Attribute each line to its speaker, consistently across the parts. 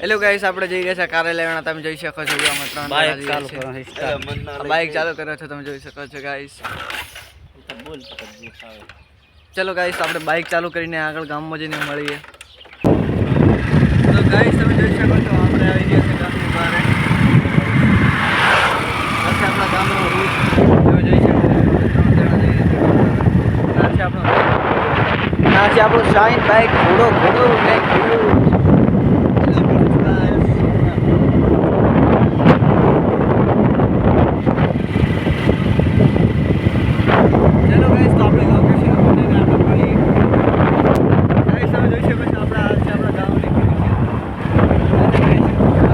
Speaker 1: Hello guys આપણે જઈ ગયા છે કાર્યાલય તમે જોઈ શકો છો અમે ત્રણ
Speaker 2: બાઇક ચાલુ કરો
Speaker 1: બાઇક ચાલુ કર્યો છો તમે જોઈ શકો છો ગાઈસ ચલો ગાઈસ આપણે બાઇક ચાલુ કરીને આગળ ગામમાં જઈને મળીએ. તો ગાઈસ તમે જોઈ શકો છો આપણે આવી ગયા છે ગામની બહાર. આપણા ગામનો રૂટ જોઈ શકો આપણો. શાઇન બાઇક ઘોડો ઘોડો ને ઘોડો ચલો ગાઈસ તો આપણે લોકેશન ઉપર જઈને આપણે મળીએ ગાઈસ તમે જોઈ શકો છો આપણા આ છે આપણા ગામની condition.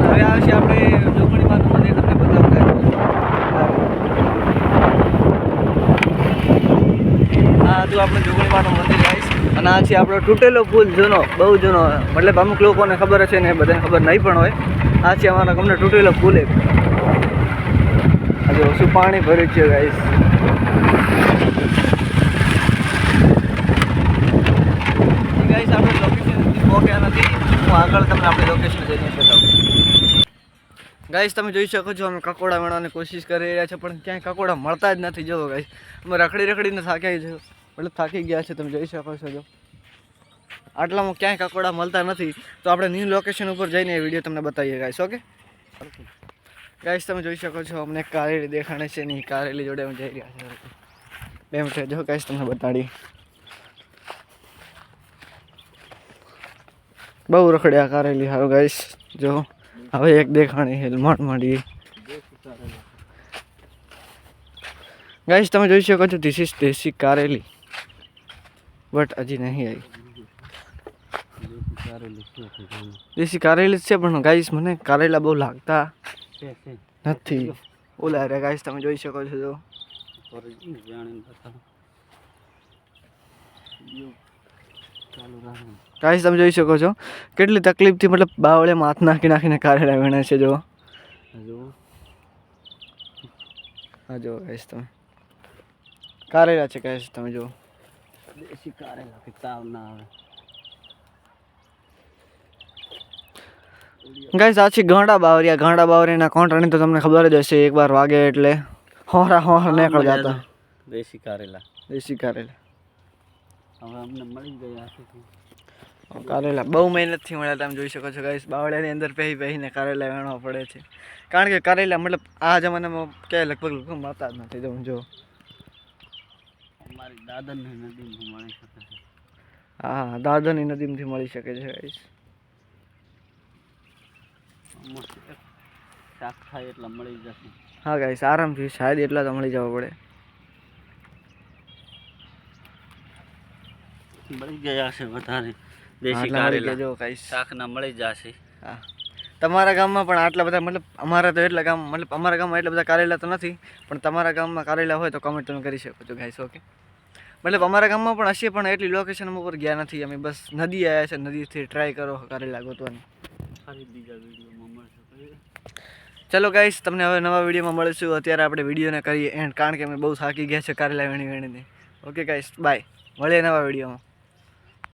Speaker 1: હવે આવશે આપણે જોગણી માનું મંદિર તમને બતાવતા આ હતું આપણે જોગણી માનું મંદિર ગાઈસ અને આ છે આપણો તૂટેલો પુલ જૂનો, બહુ જૂનો. મતલબ અમુક લોકોને ખબર છે ને બધાને ખબર નહીં પણ હોય. આ છે અમારા ગમને તૂટેલો પુલ એક. આજે ઓછું પાણી ભર્યું છે ગાઈસ ગાઈશ આપણે લોકેશન નથી. હું આગળ તમને આપણે લોકેશન જઈને બતાવું. ગાઈસ તમે જોઈ શકો છો, અમે કકોડા મેળવવાની કોશિશ કરી રહ્યા છે, પણ ક્યાંય કકોડા મળતા જ નથી. જો ગાઈશ અમે રખડી રખડીને થાક્યા છે મતલબ થાકી ગયા છે, તમે જોઈ શકો છો જો. આટલામાં ક્યાંય કાકોડા મળતા નથી. તો આપણે ન્યૂ લોકેશન ઉપર જઈને એ વીડિયો તમને બતાવીએ ગાઈસ ઓકે ગાઈસ તમે જોઈ શકો છો, અમને કારેલી દેખાણે છે નહીં કારેલી જોડે અમે જઈ રહ્યા છે બે મિનિટ જો ગાઈસ તમને બતાડી બહુ રખડ્યા કારેલી હારો ગાઈસ જો. હવે એક દેખાણી હેલમેટ મળી. ગાઈસ તમે જોઈ શકો છો ધીસ ઇઝ દેશી કારેલી. બટ હજી નહીં આવી
Speaker 2: કારેલી શું છે જોયું.
Speaker 1: દેશી કારેલી જ છે પણ ગાઈસ મને કારેલા બહુ લાગતા
Speaker 2: છે, છે.
Speaker 1: નથી ઓલા રે ગાઈસ તમે જોઈ શકો છો જો
Speaker 2: ઓરિજિનલ જાણીને બતાવો. યુ. ચાલુ રાખો.
Speaker 1: ગાઈસ તમે જોઈ શકો છો કેટલી તકલીફથી મતલબ બાવળે હાથ નાખી નાખીને કારેલા વીણે છે જો
Speaker 2: આ જુઓ.
Speaker 1: હા જો ગાઈસ તમે કારેલા છે ગાઈસ તમે જો
Speaker 2: દેશી કારેલા કે તાવ ના આવે
Speaker 1: ગાઈસ આ છે ગાંડા બાવરિયા ગાંડા બાવરિયાના કોન્ટ્રાની તો તમને ખબર જ હશે એકવાર વાગે એટલે હોરા હોરા નીકળ જતા.
Speaker 2: દેશી કારેલા.
Speaker 1: દેશી કારેલા.
Speaker 2: હવે અમને મળી ગયા છે
Speaker 1: કારેલા. બહુ મહેનતથી મળ્યા તમે જોઈ શકો છો ગાઈસ બાવળિયાની અંદર પહેરી પહેરીને કારેલા વેણવા પડે છે. કારણ કે કારેલા મતલબ આ જમાનામાં ક્યાંય લગભગ લગભગ મળતા જ નથી તમે જો
Speaker 2: અમારી દાદરની નદીમાં મળી શકે છે.
Speaker 1: હા દાદરની નદીમાંથી મળી શકે છે ગાઈસ
Speaker 2: શાક થાય એટલે મળી જશે.
Speaker 1: હા ગાઈસ આરામથી શાયદ એટલા તો મળી જવા પડે.
Speaker 2: મળી ગયા છે વધારે. દેશી કારેલા.
Speaker 1: જો ગાઈસ
Speaker 2: શાકના મળી જશે.
Speaker 1: હા. તમારા ગામમાં પણ આટલા બધા મતલબ અમારા તો એટલા ગામ મતલબ અમારા ગામમાં એટલા બધા કારેલા તો નથી પણ તમારા ગામમાં કારેલા હોય તો કમેન્ટ તમે કરી શકો છો ગાઈસ ઓકે મતલબ અમારા ગામમાં પણ હશે પણ એટલી લોકેશન ઉપર ગયા નથી અમે બસ નદી આવ્યા છે નદીથી ટ્રાય કરો કારેલા ગોતવાની. ચલો ગાઈસ તમને હવે નવા વિડીયોમાં મળીશું. અત્યારે આપણે વિડીયોને કરીએ એન્ડ કારણ કે અમે બહુ થાકી ગયા છે કારેલા વેણી વેણીને. ઓકે ગાઈસ બાય મળીએ નવા વિડીયોમાં.